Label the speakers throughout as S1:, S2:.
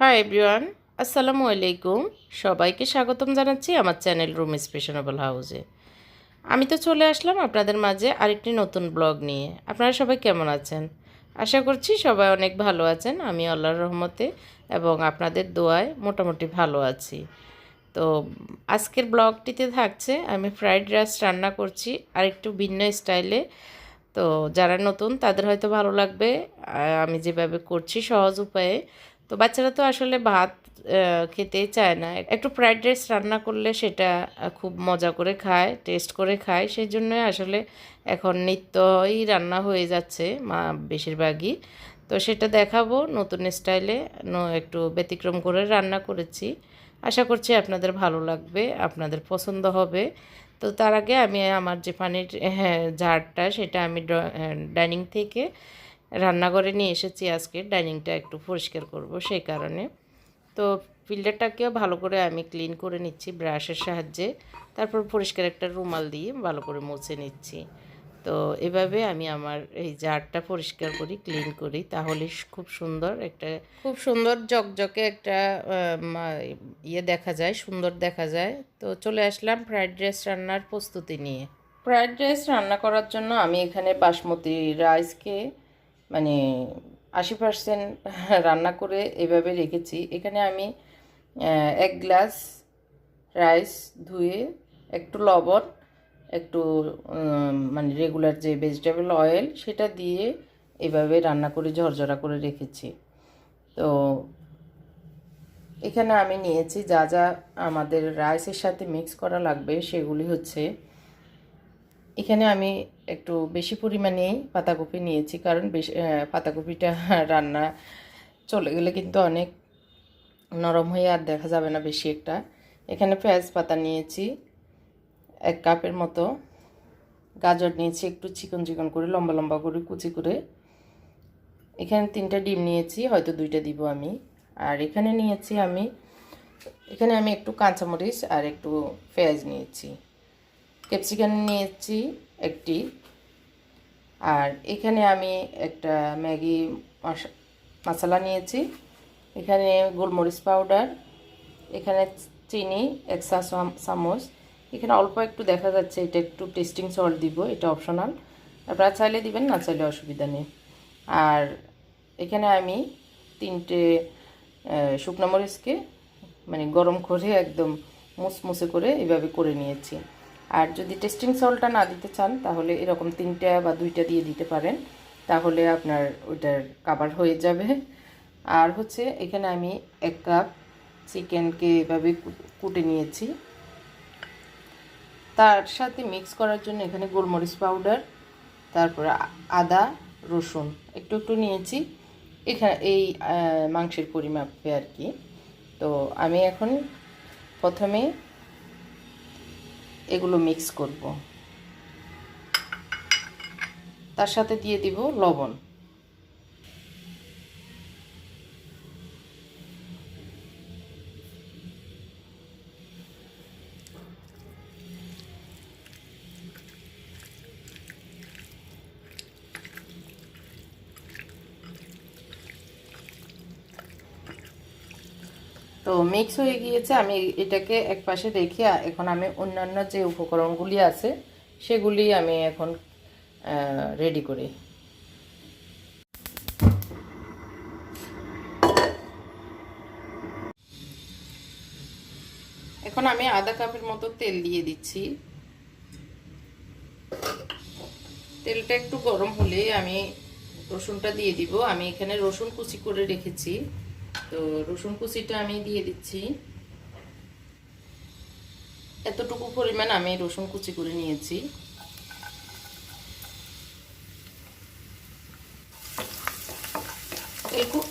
S1: Hi everyone আসসালামু আলাইকুম সবাইকে স্বাগতম জানাচ্ছি আমার চ্যানেল রুম স্পেশনেবল হাউসে। আমি তো চলে আসলাম আপনাদের মাঝে আরেকটি নতুন ব্লগ নিয়ে। আপনারা সবাই কেমন আছেন? আশা করছি সবাই অনেক ভালো আছেন। আমি আল্লাহর রহমতে এবং আপনাদের দোয়ায় মোটামুটি ভালো আছি। তো আজকের ব্লগটিতে থাকছে, আমি ফ্রাইড রাইস রান্না করছি আরেকটু ভিন্ন স্টাইলে। তো যারা নতুন, তাদের হয়তো ভালো লাগবে। আমি যেভাবে করছি সহজ উপায়ে তো বাচ্চারা তো আসলে ভাত খেতেই চায় না। একটু ফ্রাইড রাইস রান্না করলে সেটা খুব মজা করে খায় টেস্ট করে খায়। সেই জন্যই আসলে এখন নিত্যই রান্না হয়ে যাচ্ছে মা বেশিরভাগই। তো সেটা দেখাবো নতুন স্টাইলে একটু ব্যতিক্রম করে রান্না করেছি। আশা করছি আপনাদের ভালো লাগবে আপনাদের পছন্দ হবে। তো তার আগে আমি আমার যে পানির হ্যাঁ, জারটা সেটা আমি ডাইনিং থেকে রান্নাঘরে নিয়ে এসেছি আজকে ডাইনিংটা একটু পরিষ্কার করব সেই কারণে। তো ফিল্টারটাকেও ভালো করে আমি ক্লিন করে নিচ্ছি ব্রাশের সাহায্যে। তারপর পরিষ্কার একটা রুমাল দিয়ে ভালো করে মুছে নিচ্ছি। তো এভাবে আমি আমার এই জারটা পরিষ্কার করি ক্লিন করি তাহলে খুব সুন্দর একটা খুব সুন্দর জকজকে একটা ইয়ে দেখা যায় সুন্দর দেখা যায়। তো চলে আসলাম ফ্রাইড রাইস রান্নার প্রস্তুতি নিয়ে। ফ্রাইড রাইস রান্না করার জন্য আমি এখানে বাসমতি রাইসকে মানে আশি পার্সেন্ট রান্না করে এভাবে রেখেছি। এখানে আমি এক গ্লাস রাইস ধুয়ে একটু লবণ, একটু মানে রেগুলার যে ভেজিটেবল অয়েল সেটা দিয়ে এভাবে রান্না করে ঝরঝরা করে রেখেছি। তো এখানে আমি নিয়েছি যা যা আমাদের রাইসের সাথে মিক্স করা লাগবে সেগুলি হচ্ছে এখানে আমি একটু বেশি পরিমাণেই পাতাকপি নিয়েছি, কারণ বেশি পাতাকপিটা রান্না চলে গেলে কিন্তু অনেক নরম হয়ে আর দেখা যাবে না বেশি একটা। এখানে পেঁয়াজ পাতা নিয়েছি, এক কাপের মতো। গাজর নিয়েছি, একটু চিকন চিকন করে, লম্বা লম্বা করে, কুচি করে। এখানে তিনটা ডিম নিয়েছি, হয়তো দুইটা দিব আমি। আর এখানে নিয়েছি আমি, এখানে আমি একটু কাঁচামরিচ আর একটু পেঁয়াজ নিয়েছি। ক্যাপসিকাম নিয়েছি একটি। আর এখানে আমি একটা ম্যাগি মশা- মশলা নিয়েছি। এখানে গোলমরিচ পাউডার, এখানে চিনি এক চা চাম- চামচ এখানে অল্প একটু দেখা যাচ্ছে, এটা একটু টেস্টিং সল্ট দিব, এটা অপশনাল। আপনারা চাইলে দিবেন, না চাইলে অসুবিধা নেই। আর এখানে আমি তিনটে শুকনো মরিচকে মানে গরম করে একদম মুসমুসে করে এভাবে করে নিয়েছি। আর যদি টেস্টিং সল্টটা না দিতে চান, তাহলে এরকম তিনটা বা দুইটা দিয়ে দিতে পারেন, তাহলে আপনার ওইটার কাবার হয়ে যাবে। আর হচ্ছে এখানে আমি এক কাপ চিকেনকে এভাবে কুটে নিয়েছি। তার সাথে মিক্স করার জন্য এখানে গোলমরিচ পাউডার তারপরে আদা, রসুন একটু একটু নিয়েছি। এখানে এই মাংসের পরিমাপে আর কি। তো আমি এখন প্রথমে এগুলো মিক্স করব। তার সাথে দিয়ে দিব লবণ। তো মিক্স হয়ে গিয়েছে। আমি এটাকে এক পাশে রেখে এখন আমি অন্যান্য যে উপকরণগুলি আছে, সেগুলি আমি এখন রেডি করি। এখন আমি আধা কাপের মতো তেল দিয়ে দিচ্ছি। তেলটা একটু গরম হলে আমি রসুনটা দিয়ে দিব। আমি এখানে রসুন কুচি করে রেখেছি। তো রসুন কুচিটা আমি দিয়ে দিচ্ছি। এতটুকু পরিমাণ আমি রসুন কুচি করে নিয়েছি।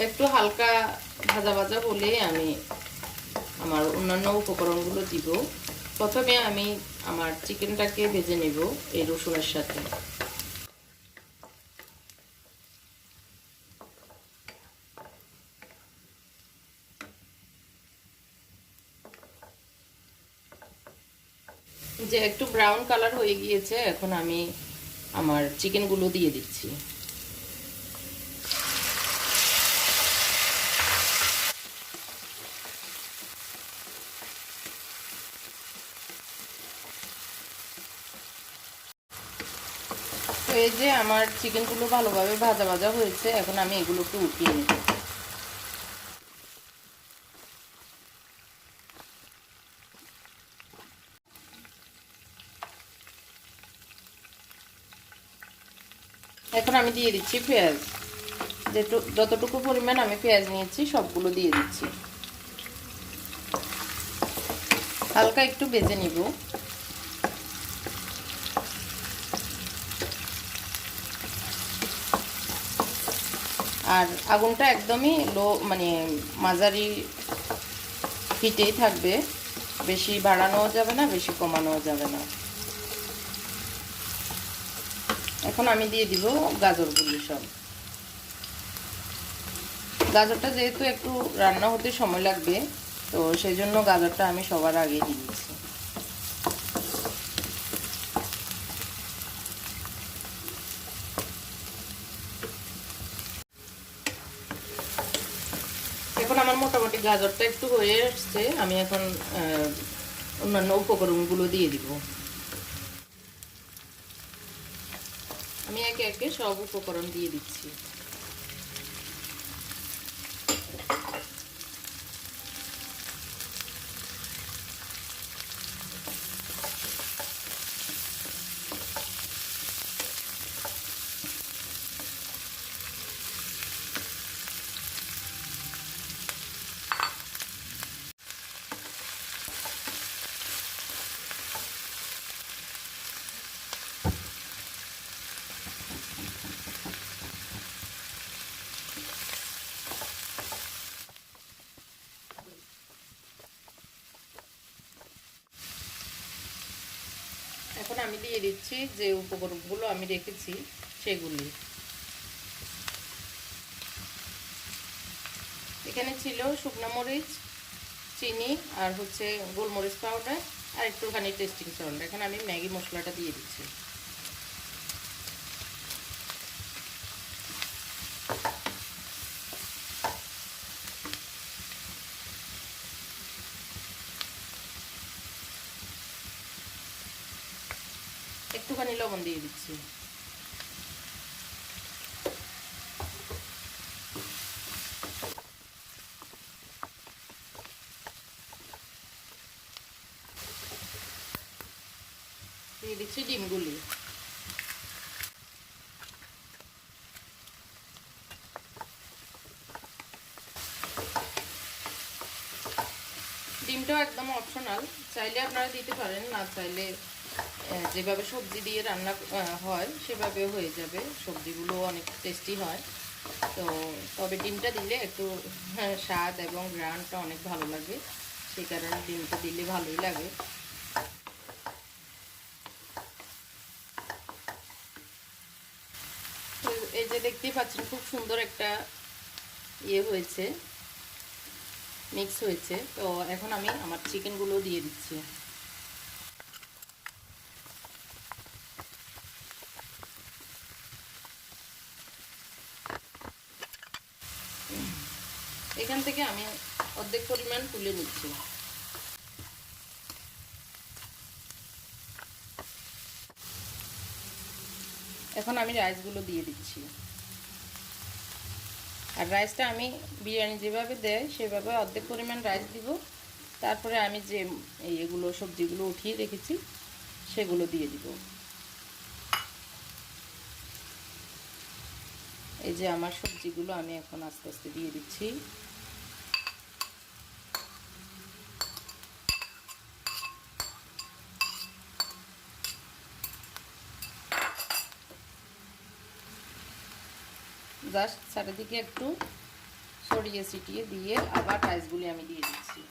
S1: একটু হালকা ভাজা ভাজা হলে আমি আমার অন্যান্য উপকরণগুলো দিব। প্রথমে আমি আমার চিকেনটাকে ভেজে নেব এই রসুনের সাথে। ব্রাউন কালার হয়ে গিয়েছে, এখন আমি আমার চিকেনগুলো দিয়ে দিচ্ছি। এই যে আমার চিকেনগুলো ভালোভাবে ভাজা ভাজা হয়েছে, এখন আমি এগুলোকে উঠিয়ে নিচ্ছি। আমি দিয়ে দিচ্ছি পেঁয়াজ। যেটু যতটুকু পরিমাণ আমি পেঁয়াজ নিয়েছি, সবগুলো দিয়ে দিচ্ছি। হালকা একটু বেজে নিব। আর আগুনটা একদমই লো মানে মাঝারি হিটেই থাকবে। বেশি বাড়ানোও যাবে না, বেশি কমানোও যাবে না। এখন আমি দিয়ে দিব গাজরগুলি সব। গাজরটা যেহেতু একটু রান্না হতে সময় লাগবে, তো সেই জন্য গাজরটা আমি সবার আগে দিয়ে দিচ্ছি। এখন আমার মোটামুটি গাজরটা একটু হয়ে আসছে, আমি এখন অন্যান্য উপকরণগুলো দিয়ে দিব আমি সব উপকরণ দিয়ে দিচ্ছি। আমি দিয়ে দিচ্ছি যে উপকরণগুলো আমি রেখেছি সেগুলি। এখানে ছিল শুকনো মরিচ, চিনি আর হচ্ছে গোলমরিচ পাউডার আর একটুখানি টেস্টিং সল্ট এখানে আমি ম্যাগি মশলাটা দিয়ে দিচ্ছি। একটুখানি লবণ দিয়ে দিচ্ছি। দিয়ে দিচ্ছি ডিমগুলি। ডিমটাও একদম অপশনাল চাইলে আপনারা দিতে পারেন, না চাইলে যেভাবে সবজি দিয়ে রান্না হয় সেভাবেও হয়ে যাবে। সবজিগুলো অনেক টেস্টি হয়। তো তবে ডিমটা দিলে একটু হ্যাঁ, স্বাদ এবং গ্রানটা অনেক ভালো লাগে। সেই কারণে ডিমটা দিলে ভালোই লাগে। এই যে দেখতেই পাচ্ছেন খুব সুন্দর একটা ইয়ে হয়েছে মিক্স হয়েছে। তো এখন আমি আমার চিকেনগুলো দিয়ে দিচ্ছি এখান থেকে আমি অর্ধেক পরিমাণ তুলে নিচ্ছি। এখন আমি রাইসগুলো দিয়ে দিচ্ছি। আর রাইসটা আমি বিরিয়ানি যেভাবে দেয়, সেভাবে অর্ধেক পরিমাণ রাইস দিব। তারপরে আমি যে এগুলো সবজিগুলো উঠিয়ে রেখেছি, সেগুলো দিয়ে দিব। এই যে আমার সবজিগুলো আমি এখন আস্তে আস্তে দিয়ে দিচ্ছি। জাস্ট চারিদিকে একটু সরিয়ে ছিটিয়ে দিয়ে আবার রাইসগুলি আমি দিয়ে দিচ্ছি।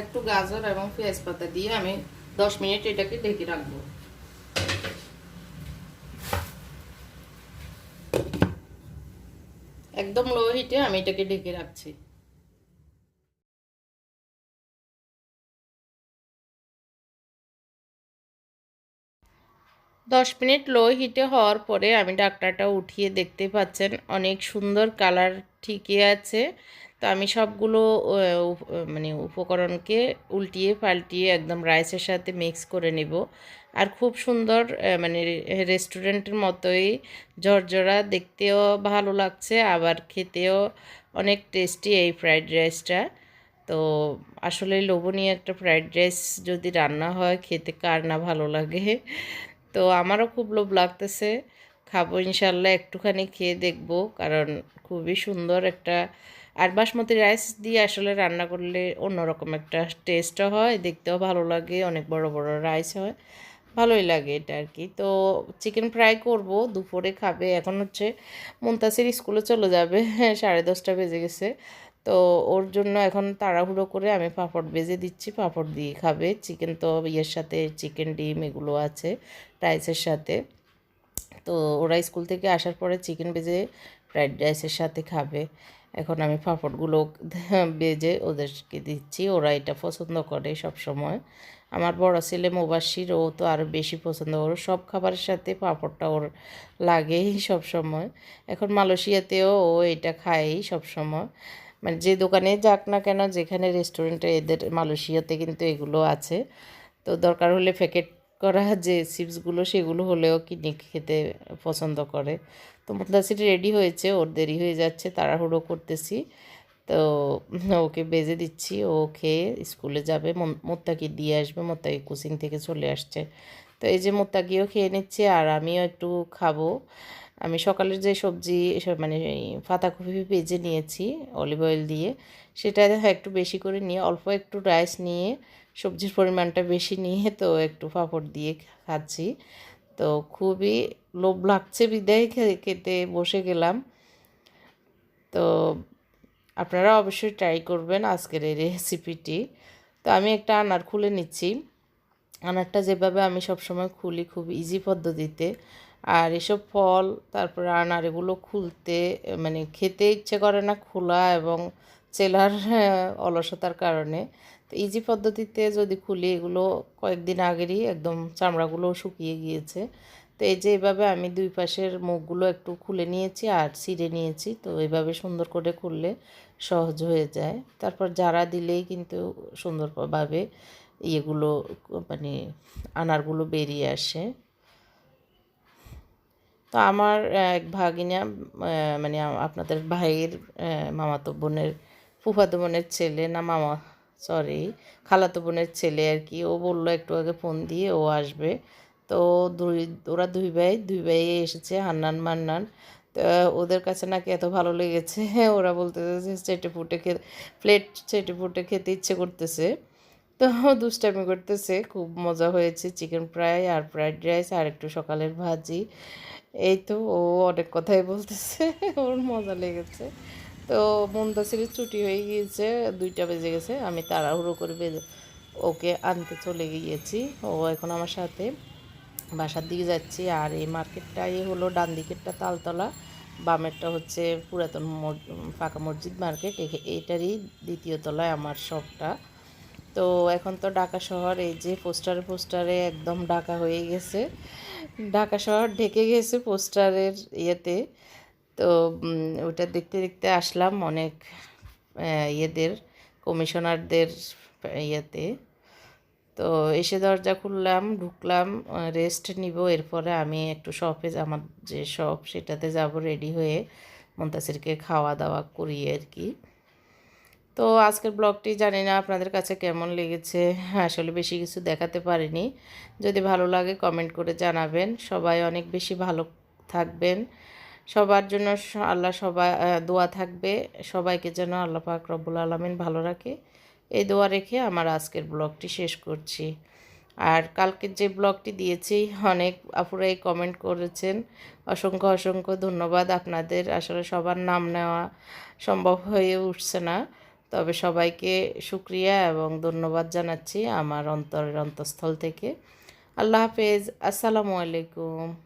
S1: একটু গাজর এবং পেঁয়াজ পাতা দিয়ে আমি দশ মিনিট এটাকে ঢেকে রাখব। একদম লো হিটে আমি এটাকে ঢেকে রাখছি। দশ মিনিট লো হিটে হওয়ার পরে আমি ডাক্তারটা উঠিয়ে দেখতে পাচ্ছেন, অনেক সুন্দর কালার ঠিকই আছে। তো আমি সবগুলো মানে উপকরণকে উল্টিয়ে পাল্টিয়ে একদম রাইসের সাথে মিক্স করে নেব। আর খুব সুন্দর মানে রেস্টুরেন্টের মতোই ঝরঝরা, দেখতেও ভালো লাগছে, আবার খেতেও অনেক টেস্টি এই ফ্রাইড রাইসটা তো আসলে লোভনীয় একটা ফ্রাইড রাইস যদি রান্না হয়, খেতে কার না ভালো লাগে? তো আমারও খুব লোভ লাগতেছে। খাব ইনশাল্লাহ, একটুখানি খেয়ে দেখব। কারণ খুবই সুন্দর একটা, আর বাসমতি রাইস দিয়ে আসলে রান্না করলে অন্যরকম একটা টেস্টও হয়, দেখতেও ভালো লাগে, অনেক বড় বড় রাইস হয়। ভালোই লাগে এটা আর কি। তো চিকেন ফ্রাই করব, দুপুরে খাবে, এখন হচ্ছে মুনতাসির স্কুলে চলে যাবে, সাড়ে দশটা বেজে গেছে। তো ওর জন্য এখন তাড়াহুড়ো করে আমি পাঁপড় বেজে দিচ্ছি, পাঁপড় দিয়ে খাবে। চিকেন তো ইয়ের সাথে চিকেন ডিম এগুলো আছে। রাইসের সাথে। তো ওরা স্কুল থেকে আসার পরে চিকেন ভেজে ফ্রাইড রাইসের সাথে খাবে। এখন আমি পাঁপড়গুলো বেজে ওদেরকে দিচ্ছি। ওরা এটা পছন্দ করে সব সময় আমার বড় ছেলে মোবাসির ও তো আরও বেশি পছন্দ ওর সব খাবারের সাথে পাঁপড়টা ওর লাগেই সব সময় এখন মালয়েশিয়াতেও ও এটা খায়ই সব সময় মানে যে দোকানে যাক না কেন, যেখানে রেস্টুরেন্টে এদের মালয়েশিয়াতে কিন্তু এগুলো আছে। তো দরকার হলে প্যাকেট করা যে চিপসগুলো সেগুলো হলেও কিনে খেতে পছন্দ করে। তো মুদাসির রেডি হয়েছে, ওর দেরি হয়ে যাচ্ছে, তাড়াহুড়ো করতেছি। তো ওকে বেজে দিচ্ছি, ও খেয়ে স্কুলে যাবে মোত্তাকি দিয়ে আসবে, মোত্তাকি কোচিং থেকে চলে আসছে। তো এই যে মোত্তাকিও খেয়ে নিচ্ছে, আর আমিও একটু খাব। আমি সকালের যে সবজি মানে পাতাকপি ভেজে নিয়েছি অলিভ অয়েল দিয়ে। সেটা একটু বেশি করে নিয়ে, অল্প একটু রাইস নিয়ে সবজির পরিমাণটা বেশি নিয়ে তো একটু পাঁপড় দিয়ে খাচ্ছি। তো খুবই লোভ লাগছে বিদায় খেতে, বসে গেলাম। তো আপনারা অবশ্যই ট্রাই করবেন আজকের এই রেসিপিটি তো আমি একটা আনার খুলে নিচ্ছি। আনারটা যেভাবে আমি সবসময় খুলি খুব ইজি পদ্ধতিতে। আর এসব ফল, তারপরে আনার এগুলো খুলতে মানে খেতে ইচ্ছে করে না খোলা এবং চেলার অলসতার কারণে। তো ইজি পদ্ধতিতে যদি খুলি এগুলো কয়েকদিন আগেরই একদম চামড়াগুলো শুকিয়ে গিয়েছে। তো এই যে এভাবে আমি দুই পাশের মুখগুলো একটু খুলে নিয়েছি আর ছিঁড়ে নিয়েছি। তো এভাবে সুন্দর করে খুললে সহজ হয়ে যায়। তারপর যারা দিলেই কিন্তু সুন্দরভাবে ইয়েগুলো মানে আনারগুলো বেরিয়ে আসে। তো আমার এক ভাগিনা মানে আপনাদের ভাইয়ের মামাতো বোনের, ফুফাতো বোনের ছেলে না মামা সরি খালাতো বোনের ছেলে আর কি। ও বলল একটু আগে ফোন দিয়ে, ও আসবে। তো দুই, ওরা দুই ভাই দুই ভাই এসেছে, হান্নান, মান্নান। তো ওদের কাছে নাকি এত ভালো লেগেছে, ওরা বলতেছে চেটে ফুটে খেতে প্লেট চেটে ফুটে খেতে ইচ্ছে করতেছে। তো দুষ্টামি করতেছে, খুব মজা হয়েছে চিকেন ফ্রাই আর ফ্রাইড রাইস আর একটু সকালের ভাজি। এই তো ও অনেক কথাই বলতেছে, ওর মজা লেগেছে। তো মুন্দাসিরের ছুটি হয়ে গিয়েছে, দুইটা বেজে গেছে, আমি তাড়াহুড়ো করে বেজে ওকে আনতে চলে গিয়েছি। ও এখন আমার সাথে বাসার দিকে যাচ্ছি, আর এই মার্কেটটাই হলো ডান দিকেরটা তালতলা, বামেরটা হচ্ছে পুরাতন ফাঁকা মসজিদ মার্কেট এইটারই দ্বিতীয় তলায় আমার শপটা। তো এখন তো ঢাকা শহর, এই যে পোস্টারে পোস্টারে একদম ঢাকা হয়ে গেছে। ঢাকা শহর ঢেকে গেছে পোস্টারের ইয়েতে। তো ওটা দেখতে দেখতে আসলাম অনেক ইয়েদের, কমিশনারদের ইয়েতে। তো এসে দরজা খুললাম, ঢুকলাম রেস্ট নিব, এরপরে আমি একটু শপে আমার যে শপ সেটাতে যাব রেডি হয়ে মন্তাসিরকে খাওয়া দাওয়া করি আর কি। তো আজকের ব্লগটি জানি না আপনাদের কাছে কেমন লেগেছে, আসলে বেশি কিছু দেখাতে পারিনি। যদি ভালো লাগে কমেন্ট করে জানাবেন। সবাই অনেক বেশি ভালো থাকবেন। সবার জন্য আল্লাহ সবাই দোয়া থাকবে। সবাইকে যেন আল্লাহ পাক রব্বুল আলমিন ভালো রাখে। এই দোয়া রেখে আমার আজকের ব্লগটি শেষ করছি। আর কালকে যে ব্লগটি দিয়েছি, অনেক আপুরাই কমেন্ট করেছেন। অসংখ্য অসংখ্য ধন্যবাদ আপনাদের। আসলে সবার নাম নেওয়া সম্ভব হয়ে উঠছে না। তবে সবাইকে সুক্রিয়া এবং ধন্যবাদ জানাচ্ছি আমার অন্তরের অন্তঃস্থল থেকে। আল্লাহ হাফেজ। আসসালামু আলাইকুম।